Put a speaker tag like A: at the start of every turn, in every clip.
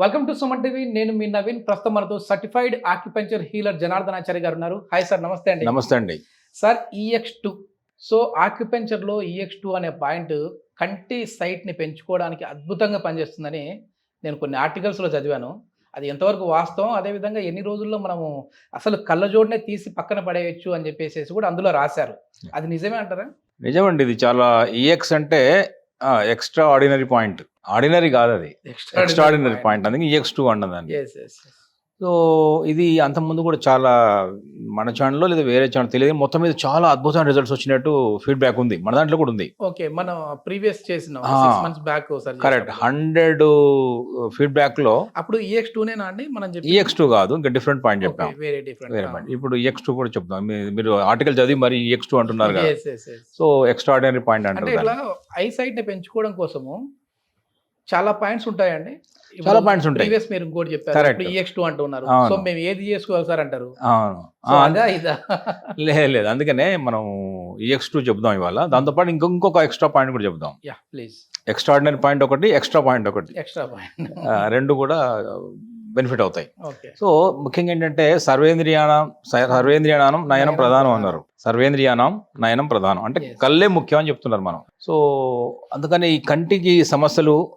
A: Welcome to Suman TV నేను మీ నవీన్. ప్రస్తుతం మనతో సర్టిఫైడ్ ఆక్యుపెంచర్ హీలర్ జనార్దనాచారి గారు ఉన్నారు. హాయ్ సార్ నమస్తే అండి.
B: నమస్తే అండి.
A: సార్ ఈఎక్స్ టూ సో ఆక్యుపెంచర్లో ఈఎక్స్ టూ అనే పాయింట్ కంటి సైట్ని పెంచుకోవడానికి అద్భుతంగా పనిచేస్తుందని నేను కొన్ని ఆర్టికల్స్లో చదివాను. అది ఎంతవరకు వాస్తవం? అదేవిధంగా ఎన్ని రోజుల్లో మనము అసలు కళ్ళజోడునే తీసి పక్కన పడేయచ్చు అని చెప్పేసి కూడా అందులో రాశారు. అది నిజమే అంటారా?
B: నిజమండి. ఇది చాలా ఈఎక్స్ అంటే ఎక్స్ట్రా ఆర్డినరీ పాయింట్ ఆర్డినరీ కాదు అది ఎక్స్ట్రా ఆర్డినరీ పాయింట్ అందుకే ఈఎక్స్ టూ అన్నదాన్ని. సో ఇది అంతకుముందు కూడా చాలా మన ఛానల్లో లేదా వేరే ఛానల్ తెలియదు. మొత్తం మీద చాలా అద్భుతమైన రిజల్ట్స్ వచ్చినట్టు ఫీడ్బ్యాక్ ఉంది. మన దాంట్లో కూడా ఉంది.
A: ఓకే మనం ప్రీవియస్ చేసిన మంత్స్ బ్యాక్
B: కరెక్ట్ హండ్రెడ్ ఫీడ్బ్యాక్లో
A: అప్పుడు ఈఎక్స్ టూనేనా అండి? మనం చెప్పి
B: ఈఎక్స్ టూ కాదు ఇంకా డిఫరెంట్ పాయింట్ చెప్పాం.
A: వేరే
B: వేరే
A: డిఫరెంట్
B: పాయింట్ ఇప్పుడు ఈఎక్స్ టూ కూడా చెప్తాం మీరు ఆర్టికల్ చదివి మరి ఈఎక్స్ టూ అంటున్నారు కదా. సో ఎక్స్ట్రా ఆర్డినరీ పాయింట్
A: అంటే ఐ సైట్ని పెంచుకోవడం కోసము చాలా పాయింట్స్ ఉంటాయండి.
B: చాలా points ఉంటాయి.
A: ప్రీవియస్ మీరు ఇంకోటి చెప్పారు. ఈఎక్స్ టూ అంటున్నారు.
B: అవును.
A: సో మేము ఏది చేసుకోవాలి సార్ అంటారు?
B: అవును.
A: ఇదా?
B: లేదు లేదు. అందుకనే మనం ఈఎక్స్ టూ చెప్దాం ఇవాళ. దాంతోపాటు ఇంకో ఇంకొక ఎక్స్ట్రా పాయింట్ కూడా చెప్దాం
A: యా ప్లీజ్
B: ఎక్స్ట్రాడినరీ పాయింట్ ఒకటి ఎక్స్ట్రా పాయింట్ ఒకటి.
A: ఎక్స్ట్రా పాయింట్
B: రెండు కూడా బెనిఫిట్ అవుతాయి. సో ముఖ్యంగా ఏంటంటే సర్వేంద్రియానం స- సర్వేంద్రియానం నయనం ప్రధానం. అన్నారు. సర్వేంద్రియానం నయనం ప్రధానం. అంటే. కళ్ళే ముఖ్యం అని చెప్తున్నారు మనం. సో అందుకని ఈ కంటికి సమస్యలు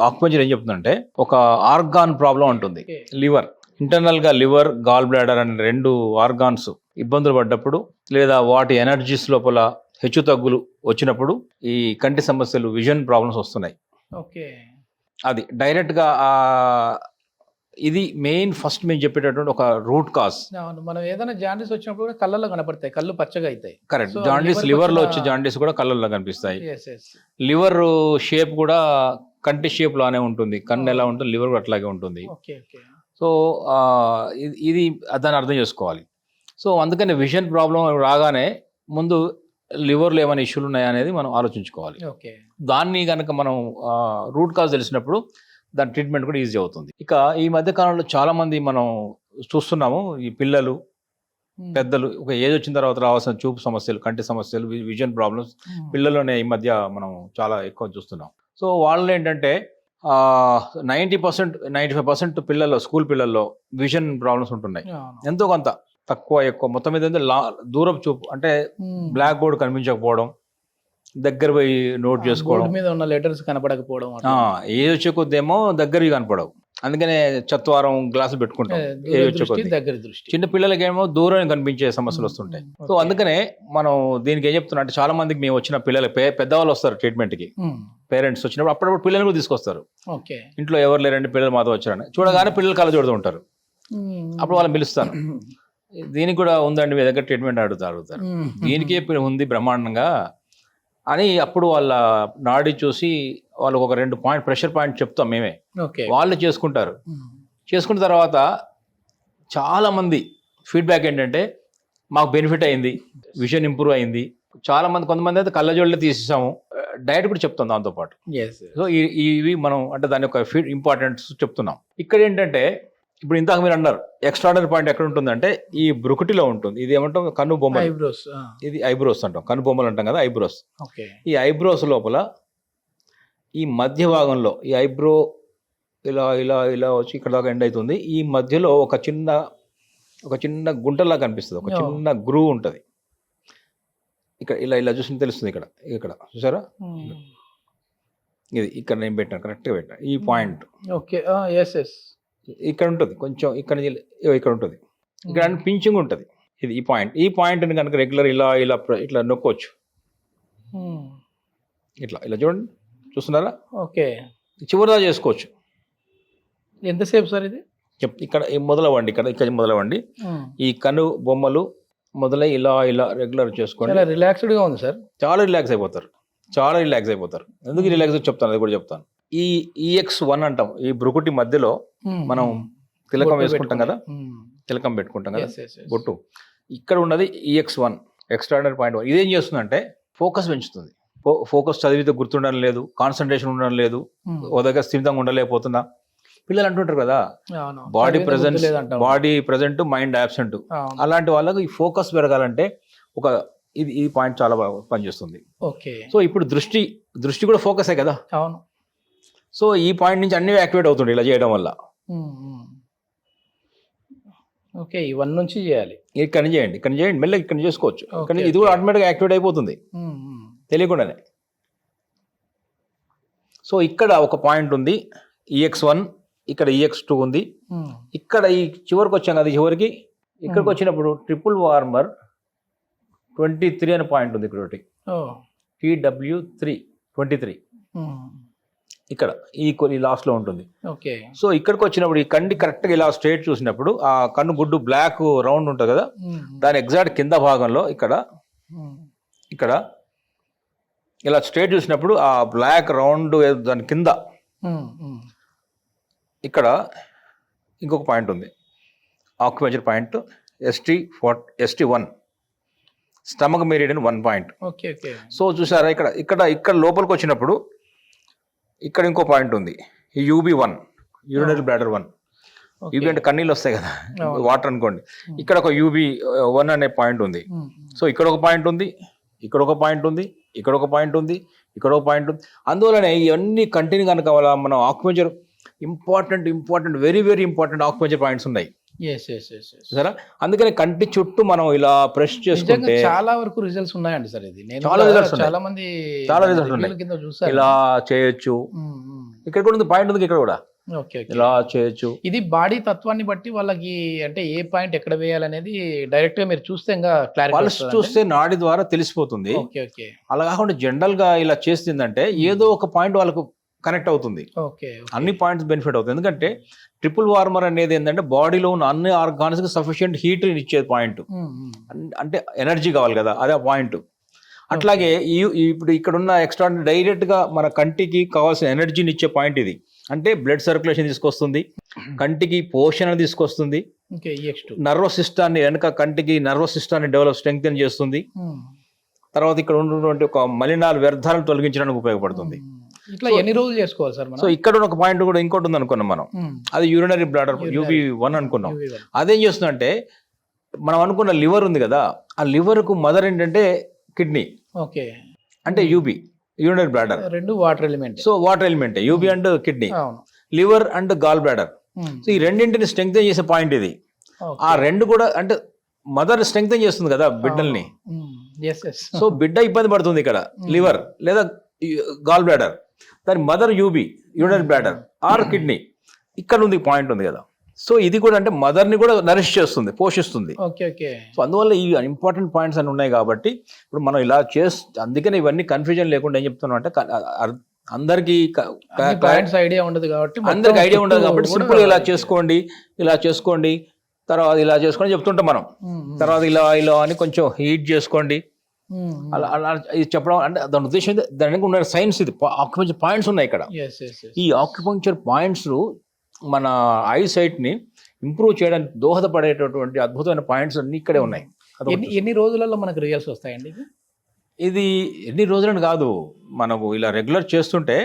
B: ఆక్యుపెంచర్ ఏం చెప్తుందంటే ఒక ఆర్గాన్ ప్రాబ్లం ఉంటుంది. లివర్. ఇంటర్నల్గా లివర్ గాల్ బ్లాడర్ అనే రెండు ఆర్గాన్స్ ఇబ్బందులు పడ్డప్పుడు లేదా వాటి ఎనర్జీస్ లోపల హెచ్చు తగ్గులు వచ్చినప్పుడు ఈ కంటి సమస్యలు విజన్ ప్రాబ్లమ్స్ వస్తున్నాయి.
A: ఓకే.
B: అది డైరెక్ట్గా ఆ ఇది మెయిన్ ఫస్ట్ మేము చెప్పేటటువంటి ఒక రూట్ కాజ్
A: అవును మనం ఏదైనా జాండీస్ వచ్చినప్పుడు కూడా కళ్ళల్లో కనపడతాయి కళ్ళు పచ్చగా అవుతాయి.
B: కరెక్ట్ జాండీస్
A: లివర్లో
B: వచ్చే జాండీస్ కూడా కళ్ళల్లో కనిపిస్తాయి. లివర్ షేప్ కూడా కంటి షేప్ లానే ఉంటుంది. కన్ను ఎలా ఉంటుంది లివర్ కూడా అట్లాగే ఉంటుంది. సో ఇది- ఇది దాన్ని అర్థం చేసుకోవాలి. సో అందుకని విజన్ ప్రాబ్లం రాగానే ముందు లివర్లో ఏమైనా ఇష్యూలు ఉన్నాయా అనేది మనం ఆలోచించుకోవాలి.
A: ఓకే
B: దాన్ని కనుక మనం రూట్ కాజ్ తెలిసినప్పుడు దాని ట్రీట్మెంట్ కూడా ఈజీ అవుతుంది. ఇక ఈ మధ్య కాలంలో చాలా మంది మనం చూస్తున్నాము ఈ పిల్లలు పెద్దలు ఒక ఏజ్ వచ్చిన తర్వాత రావాల్సిన చూపు సమస్యలు కంటి సమస్యలు విజన్ ప్రాబ్లమ్స్ పిల్లల్లోనే ఈ మధ్య మనం చాలా ఎక్కువ చూస్తున్నాం. సో వాళ్ళు ఏంటంటే ninety percent ninety five percent పిల్లల్లో స్కూల్ పిల్లల్లో విజన్ ప్రాబ్లమ్స్ ఉంటున్నాయి. ఎంతో కొంత తక్కువ ఎక్కువ మొత్తం మీద లా దూరపు చూపు అంటే బ్లాక్ బోర్డ్ కనిపించకపోవడం దగ్గర పోయి నోట్ చేసుకోవడం.
A: మీద ఉన్న లెటర్స్ కనపడకపోవడం
B: ఏజ్ వచ్చే కొద్దేమో దగ్గరవి కనపడవు. అందుకనే చత్వారం గ్లాసులు పెట్టుకుంటాం. వచ్చే కొద్దీ.
A: దగ్గర దృష్టి.
B: చిన్న పిల్లలకేమో దూరం కనిపించే సమస్యలు వస్తుంటాయి. సో. అందుకనే మనం దీనికి ఏం చెప్తున్నా అంటే చాలా మందికి మేము వచ్చిన పిల్లలు పెద్దవాళ్ళు వస్తారు
A: ట్రీట్మెంట్కి.
B: పేరెంట్స్ వచ్చినప్పుడు అప్పుడప్పుడు పిల్లలు కూడా తీసుకొస్తారు. ఇంట్లో ఎవరు లేరండి పిల్లలు మాతో వచ్చారని. చూడగానే పిల్లలు కళ్ళ చూడుతూ ఉంటారు. అప్పుడు వాళ్ళని పిలుస్తాను దీనికి కూడా ఉందండి మీ దగ్గర ట్రీట్మెంట్ అడుగుతారు. దీనికి ఇప్పుడు ఉంది బ్రహ్మాండంగా. అని అప్పుడు వాళ్ళ నాడి చూసి వాళ్ళకి ఒక రెండు పాయింట్ ప్రెషర్ పాయింట్ చెప్తాం మేమే.
A: ఓకే.
B: వాళ్ళు చేసుకుంటారు. చేసుకున్న తర్వాత చాలా మంది ఫీడ్బ్యాక్ ఏంటంటే మాకు బెనిఫిట్ అయింది విజన్ ఇంప్రూవ్ అయింది. చాలా మంది కొంతమంది అయితే కళ్ళజోళ్ళే తీసేసాము. డైట్ కూడా చెప్తాం దాంతో పాటు
A: Yes, yes.
B: సో ఇవి మనం అంటే దాని యొక్క ఫీడ్ ఇంపార్టెన్స్ చెప్తున్నాం. ఇక్కడ ఏంటంటే ఇప్పుడు ఇంతకు మీరు అన్నారు ఎక్స్ట్రాడనరీ పాయింట్ ఎక్కడ ఉంటుందంటే ఈ బ్రుకుటిలో ఉంటుంది. ఇది ఏమంటాం? కన్ను బొమ్మ
A: ఐబ్రోస్
B: ఇది ఐబ్రోస్ అంటాం. కన్ను బొమ్మలు అంటాం కదా ఐబ్రోస్ ఈ ఐబ్రోస్ లోపల ఈ మధ్య భాగంలో ఈ ఐబ్రో ఇలా ఇలా ఇలా వచ్చి ఇక్కడ దాకా ఎండ్ అవుతుంది. ఈ మధ్యలో ఒక చిన్న ఒక చిన్న గుంటలా కనిపిస్తుంది. ఒక. చిన్న గ్రూ ఉంటుంది. ఇక్కడ ఇలా ఇలా చూసి తెలుస్తుంది ఇక్కడ ఇక్కడ. చూసారా?
A: మ్మ్.
B: ఇది ఇక్కడ నేను పెట్టాను కరెక్ట్గా పెట్టాను. ఈ పాయింట్
A: ఓకే ఎస్ ఎస్
B: ఇక్కడ ఉంటుంది కొంచెం ఇక్కడ ఇక్కడ ఉంటుంది ఇక్కడ పించింగ్ ఉంటుంది ఇది ఈ పాయింట్. ఈ పాయింట్ని కనుక రెగ్యులర్ ఇలా ఇలా ఇట్లా నొక్కొచ్చు
A: మ్మ్.
B: ఇట్లా ఇలా చూడండి. చూస్తున్నారా?
A: ఓకే.
B: చివరిదా చేసుకోవచ్చు.
A: ఎంతసేపు సార్ ఇది?
B: ఇక్కడ మొదలవ్వండి ఇక్కడ ఇక్కడ మొదలవ్వండి. ఈ కను బొమ్మలు మొదలై ఇలా ఇలా రెగ్యులర్ చేసుకోండి.
A: చాలా రిలాక్స్డ్గా ఉంది సార్.
B: చాలా రిలాక్స్ అయిపోతారు. చాలా రిలాక్స్ అయిపోతారు. ఎందుకు రిలాక్స్ చెప్తాను? అది కూడా చెప్తాను. ఈ ఈఎక్స్ వన్ అంటాం. ఈ బ్రుకుటి మధ్యలో. మనం తిలకం వేసుకుంటాం కదా. తిలకం పెట్టుకుంటాం కదా. బొట్టు. ఇక్కడ ఉన్నది EX one extraordinary point one ఇదేం చేస్తుందంటే ఫోకస్ పెంచుతుంది. ఫోకస్ చదివితే గుర్తుండడం లేదు కాన్సన్ట్రేషన్ ఉండడం లేదు. ఓ దగ్గర స్థిమితంగా ఉండలేకపోతున్నా. పిల్లలు అంటుంటారు కదా. Body
A: గుర్తులేదంటాం.
B: Body present mind absent. అలాంటి వాళ్ళకు ఈ ఫోకస్ పెరగాలంటే ఒక ఇది ఈ పాయింట్ చాలా బాగా పనిచేస్తుంది.
A: ఓకే.
B: సో ఇప్పుడు దృష్టి దృష్టి కూడా ఫోకసే కదా?
A: అవును.
B: సో ఈ పాయింట్ నుంచి అన్ని యాక్టివేట్ అవుతుండే ఇలా చేయడం వల్ల.
A: ఓకే ఈ వన్ నుంచి చేయాలి.
B: ఇక్కడ నుంచి చేయండి ఇక్కడ చేయండి మెల్లగా ఇక్కడ చేసుకోవచ్చు. నుంచి ఇది కూడా. ఆటోమేటిక్గా యాక్టివేట్ అయిపోతుంది. తెలియకుండానే. సో ఇక్కడ ఒక పాయింట్ ఉంది ఈఎక్స్ వన్ ఇక్కడ ఈఎక్స్ టూ ఉంది. ఇక్కడ ఈ చివరికి వచ్చాం కదా చివరికి. ఇక్కడికి. వచ్చినప్పుడు ట్రిపుల్ వార్మర్ ట్వంటీ త్రీ అనే పాయింట్ ఉంది ఇక్కడ ఒకటి టీడబ్ల్యూ త్రీ ట్వంటీ త్రీ ఇక్కడ ఈ కొ- ఈ లాస్ట్లో ఉంటుంది.
A: ఓకే.
B: సో ఇక్కడికి వచ్చినప్పుడు ఈ కండి కరెక్ట్గా ఇలా స్ట్రేట్ చూసినప్పుడు ఆ కన్ను గుడ్డు బ్లాక్ రౌండ్ ఉంటుంది కదా? దాని ఎగ్జాక్ట్ కింద భాగంలో ఇక్కడ ఇక్కడ ఇలా స్ట్రేట్ చూసినప్పుడు ఆ బ్లాక్ రౌండ్ దాని కింద ఇక్కడ ఇంకొక పాయింట్ ఉంది. Acupuncture point ST four ST one stomach meridian one point
A: okay okay.
B: So చూసారా ఇక్కడ ఇక్కడ ఇక్కడ లోపలికి వచ్చినప్పుడు ఇక్కడ ఇంకో పాయింట్ ఉంది. ఈ UB one urinary bladder one UB అంటే కన్నీళ్ళు వస్తాయి కదా. వాటర్ అనుకోండి. ఇక్కడ ఒక యూబీ వన్ అనే పాయింట్ ఉంది. సో ఇక్కడ ఒక పాయింట్ ఉంది ఇక్కడ ఒక పాయింట్ ఉంది ఇక్కడ ఒక పాయింట్ ఉంది ఇక్కడ ఒక పాయింట్ ఉంది. అందువలనే ఇవన్నీ కంటిన్యూ కనుక మనం acupuncture important important very very important acupuncture points ఉన్నాయి. సరే అందుకని కంటి చుట్టూ మనం ఇలా ప్రెస్ చేసుకుంటే
A: చాలా వరకు రిజల్ట్స్ ఉన్నాయండి సార్ ఇది. నేను
B: చాలా ఉన్నాయి.
A: చాలా మంది
B: చాలా
A: review
B: ఉన్నాయి.
A: చూసాను
B: ఇలా చేయొచ్చు. ఇక్కడ కూడా ఉంది పాయింట్ ఉంది ఇక్కడ కూడా. ఇలా చేయొచ్చు.
A: ఇది బాడీ తత్వాన్ని బట్టి వాళ్ళకి అంటే ఏ పాయింట్ ఎక్కడ వేయాలనేది డైరెక్ట్గా మీరు చూస్తే ఇంకా క్లారిటీ
B: చూస్తే నాడి ద్వారా తెలిసిపోతుంది. అలా కాకుండా జనరల్గా ఇలా చేస్తుందంటే ఏదో ఒక పాయింట్ వాళ్ళకు కనెక్ట్ అవుతుంది.
A: ఓకే
B: అన్ని పాయింట్స్ బెనిఫిట్ అవుతుంది ఎందుకంటే ట్రిపుల్ వార్మర్ అనేది ఏంటంటే బాడీలో ఉన్న అన్ని ఆర్గాన్స్కి సఫిషియంట్ హీట్ ఇచ్చే పాయింట్. అంటే ఎనర్జీ కావాలి కదా అదే ఆ పాయింట్. అట్లాగే ఈ ఇప్పుడు ఇక్కడ ఉన్న ఎక్స్ట్రా డైరెక్ట్గా మన కంటికి కావాల్సిన ఎనర్జీని ఇచ్చే పాయింట్ ఇది. అంటే బ్లడ్ సర్క్యులేషన్ తీసుకొస్తుంది కంటికి పోషణ తీసుకొస్తుంది నర్వస్ సిస్టాన్ని వెనక కంటికి నర్వస్ సిస్టాన్ని డెవలప్ స్ట్రెంగ్త్ చేస్తుంది. తర్వాత ఇక్కడ ఉన్నటువంటి ఒక మలినాలు వ్యర్థాలను తొలగించడానికి ఉపయోగపడుతుంది.
A: ఇట్లా ఎన్ని రోజులు చేసుకోవాలి సార్
B: సో ఇక్కడ ఒక పాయింట్ కూడా ఇంకోటి ఉంది అనుకున్నాం మనం అది యూరినరీ బ్లాడర్. యూబీ వన్ అనుకున్నాం. అదేం చేస్తుందంటే మనం అనుకున్న లివర్ ఉంది కదా ఆ liver కు మదర్ ఏంటంటే కిడ్నీ
A: ఓకే.
B: అంటే యూబీ యూరినరీ బ్లాడర్
A: రెండు water element
B: so water element UB and kidney liver and gall bladder. So ఈ రెండింటిని స్ట్రెంగ్త్ చేసే పాయింట్ ఇది. ఆ రెండు కూడా అంటే మదర్ స్ట్రెంగ్త్ చేస్తుంది కదా బిడ్డల్ని. సో బిడ్డ ఇబ్బంది పడుతుంది ఇక్కడ. లివర్ లేదా గాల్ బ్లాడర్ దాని mother UB urinary bladder or kidney. ఇక్కడ ఉంది పాయింట్ ఉంది కదా. సో ఇది కూడా అంటే మదర్ని కూడా నరిష్ చేస్తుంది పోషిస్తుంది. సో అందువల్ల ఈ ఇంపార్టెంట్ పాయింట్స్ అన్ని ఉన్నాయి కాబట్టి ఇప్పుడు మనం ఇలా చేస్ అందుకనే ఇవన్నీ కన్ఫ్యూజన్ లేకుండా ఏం చెప్తున్నాం అంటే అందరికీ
A: ఐడియా ఉండదు కాబట్టి
B: అందరికి ఐడియా ఉండదు కాబట్టి సింపుల్ ఇలా చేసుకోండి ఇలా చేసుకోండి తర్వాత ఇలా చేసుకోండి చెప్తుంటాం మనం.
A: ఉమ్.
B: తర్వాత ఇలా ఇలా అని కొంచెం హీట్ చేసుకోండి. అలా అలా ఇది చెప్పడం అంటే దాని ఉద్దేశం? దాని వెనక ఉన్న సైన్స్ ఇది ఆక్యుపంచర్ పాయింట్స్ ఉన్నాయి ఇక్కడ
A: Yes, yes, yes.
B: ఈ ఆక్యుపంక్చర్ పాయింట్స్ మన ఐ సైట్ని ఇంప్రూవ్ చేయడానికి దోహదపడేటటువంటి అద్భుతమైన పాయింట్స్ అన్ని ఇక్కడే ఉన్నాయి అదొకటి.
A: ఎన్ని రోజులలో మనకు రిజల్ట్స్ వస్తాయండి? ఇది
B: ఎన్ని రోజులని కాదు మనకు ఇలా రెగ్యులర్ చేస్తుంటే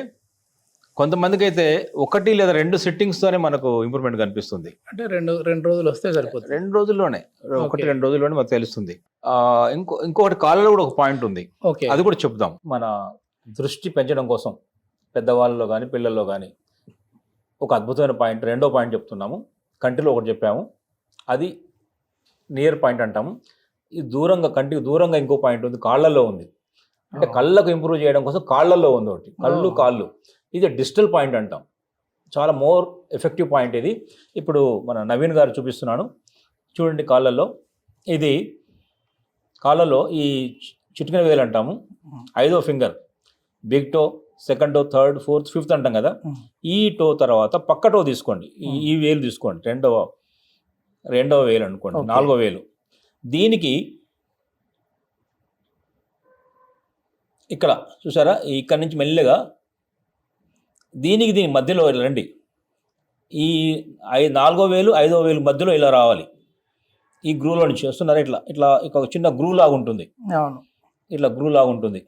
B: కొంతమందికి అయితే ఒకటి లేదా రెండు సిట్టింగ్స్ తోనే మనకు ఇంప్రూవ్మెంట్ కనిపిస్తుంది.
A: అంటే రెండు రెండు రోజులు వస్తే సరిపోతుంది.
B: రెండు రోజుల్లోనే ఒకటి. రెండు రోజుల్లోనే మనకు తెలుస్తుంది. ఆ, ఇంకో ఇంకొకటి కాళ్ళలో కూడా ఒక పాయింట్ ఉంది.
A: ఓకే.
B: అది కూడా చెప్దాం. మన దృష్టి పెంచడం కోసం పెద్దవాళ్ళలో కానీ పిల్లల్లో కానీ ఒక అద్భుతమైన పాయింట్ రెండో పాయింట్ చెప్తున్నాము. కంటిలో ఒకటి చెప్పాము. అది నియర్ పాయింట్ అంటాము. ఈ దూరంగా కంటికి దూరంగా ఇంకో పాయింట్ ఉంది కాళ్ళల్లో ఉంది. అంటే. కళ్ళకు ఇంప్రూవ్ చేయడం కోసం కాళ్ళల్లో ఉంది ఒకటి. కళ్ళు. కాళ్ళు. ఇది డిజిటల్ పాయింట్ అంటాం. చాలా మోర్ ఎఫెక్టివ్ పాయింట్ ఇది. ఇప్పుడు మన నవీన్ గారు చూపిస్తున్నాను. చూడండి కాళ్ళల్లో. ఇది కాళ్ళలో ఈ చిటికిన వేలు అంటాము. ఐదో finger. Big toe second toe third fourth fifth అంటాం కదా. ఈ టో తర్వాత పక్క టో తీసుకోండి. ఈ- వేలు తీసుకోండి. రెండవ రెండవ వేలు అనుకోండి. నాలుగో వేలు. దీనికి ఇక్కడ చూసారా? ఇక్కడ నుంచి మెల్లగా దీనికి దీని మధ్యలో రండి. ఈ ఐ నాలుగో వేలు ఐదో వేలు మధ్యలో ఇలా రావాలి. ఈ గ్రూలో నుంచి వస్తున్నారా. ఇట్లా ఇట్లా ఇక ఒక చిన్న గ్రూ లాగా ఉంటుంది.
A: అవును.
B: ఇట్లా గ్రూ లాగా ఉంటుంది.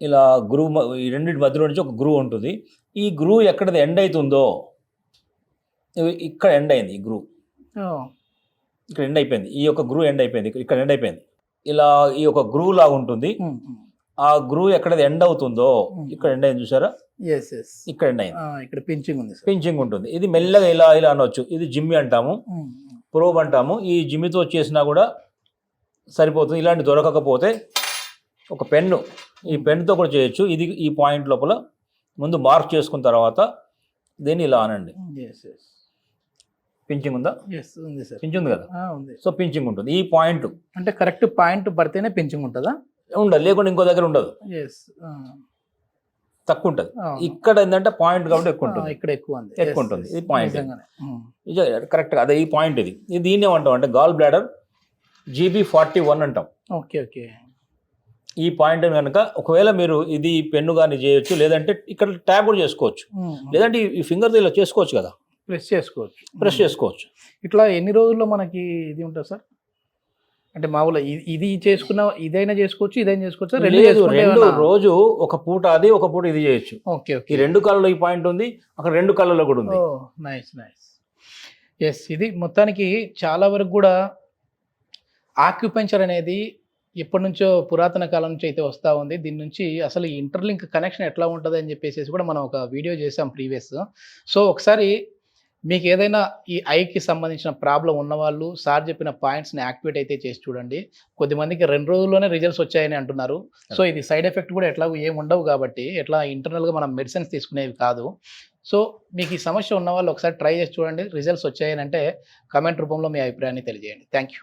B: ఇలా గ్రూ ఈ రెండింటి మధ్యలో నుంచి ఒక గ్రూ ఉంటుంది. ఈ గ్రూ ఎక్కడ ఎండ్ అవుతుందో ఇక్కడ ఎండ్ అయింది ఈ గ్రూ. ఇక్కడ ఎండ్ అయిపోయింది. ఈ యొక్క గ్రూ ఎండ్ అయిపోయింది. ఇక్కడ- ఎండ్ అయిపోయింది. ఇలా ఈ యొక్క గ్రూ లాగా ఉంటుంది. ఆ గ్రూ ఎక్కడ ఎండ్ అవుతుందో
A: Hmm.
B: ఇక్కడ ఎండ్ అయింది చూసారా ఇక్కడ ఎండ్ అయింది.
A: ఇక్కడ పించింగ్ ఉంది
B: పించింగ్ ఉంటుంది. ఇది మెల్లగా ఇలా ఇలా అనొచ్చు. ఇది జిమ్మి అంటాము. ప్రోబ్ అంటాము. ఈ జిమ్మితో చేసినా కూడా సరిపోతుంది. ఇలాంటి దొరకకపోతే ఒక పెన్ను ఈ పెన్నుతో కూడా చేయొచ్చు. ఇది ఈ పాయింట్ లోపల ముందు మార్క్ చేసుకున్న తర్వాత దీన్ని ఇలా అనండి. పించింగ్ ఉందా?
A: ఎస్ ఉంది సార్
B: పించింగ్ ఉంది కదా?
A: ఉంది.
B: సో పించింగ్ ఉంటుంది. ఈ పాయింట్
A: అంటే కరెక్ట్ పాయింట్ పడితేనే పించింగ్ ఉంటుందా?
B: ఉండదు లేకుంటే ఇంకో దగ్గర ఉండదు. తక్కువ ఉంటుంది ఇక్కడ ఏంటంటే పాయింట్ కాబట్టి ఎక్కువ ఉంటుంది.
A: ఇక్కడ ఎక్కువ ఉంది.
B: ఎక్కువ ఉంటుంది. ఇది. ఇది కరెక్ట్ అదే ఈ పాయింట్ ఇది. ఇది దీన్ని ఏమంటాం అంటే gall bladder GB forty one అంటాం.
A: ఓకే ఓకే
B: ఈ పాయింట్ కనుక ఒకవేళ మీరు ఇది పెన్ను కానీ చేయొచ్చు లేదంటే ఇక్కడ ట్యాప్ కూడా చేసుకోవచ్చు. లేదంటే ఈ- ఫింగర్తో ఇలా చేసుకోవచ్చు కదా.
A: ప్రెస్ చేసుకోవచ్చు.
B: ప్రెస్. చేసుకోవచ్చు.
A: ఇట్లా ఎన్ని రోజుల్లో మనకి ఇది ఉంటుంది సార్? అంటే మామూలుగా ఇది- చేసుకున్న ఇదైనా చేసుకోవచ్చు ఇదైనా చేసుకోవచ్చు రెండు
B: రెండు రోజు ఒక పూట అది ఒక పూట ఇది చేయొచ్చు.
A: ఓకే
B: ఈ రెండు కళ్ళలో ఈ పాయింట్ ఉంది అక్కడ రెండు కళ్ళలో కూడా ఉంది.
A: Nice nice. ఎస్ ఇది మొత్తానికి చాలా వరకు కూడా ఆక్యుపెంచర్ అనేది ఎప్పటి నుంచో పురాతన కాలం నుంచి అయితే వస్తూ ఉంది. దీని నుంచి అసలు ఈ ఇంటర్లింక్ కనెక్షన్ ఎట్లా ఉంటుంది అని చెప్పేసి కూడా మనం ఒక వీడియో చేసాం ప్రీవియస్. సో ఒకసారి మీకు ఏదైనా ఈ ఐకి సంబంధించిన ప్రాబ్లం ఉన్నవాళ్ళు సార్ చెప్పిన పాయింట్స్ని యాక్టివేట్ అయితే చేసి చూడండి. కొద్దిమందికి రెండు రోజుల్లోనే రిజల్ట్స్ వచ్చాయని అంటున్నారు. సో ఇది సైడ్ ఎఫెక్ట్ కూడా ఎట్లాగో ఏమి ఉండవు కాబట్టి ఎట్లా ఇంటర్నల్గా మనం మెడిసిన్స్ తీసుకునేవి కాదు. సో మీకు ఈ సమస్య ఉన్న వాళ్ళు ఒకసారి ట్రై చేసి చూడండి. రిజల్ట్స్ వచ్చాయని అంటే కమెంట్ రూపంలో మీ అభిప్రాయాన్ని తెలియజేయండి. Thank you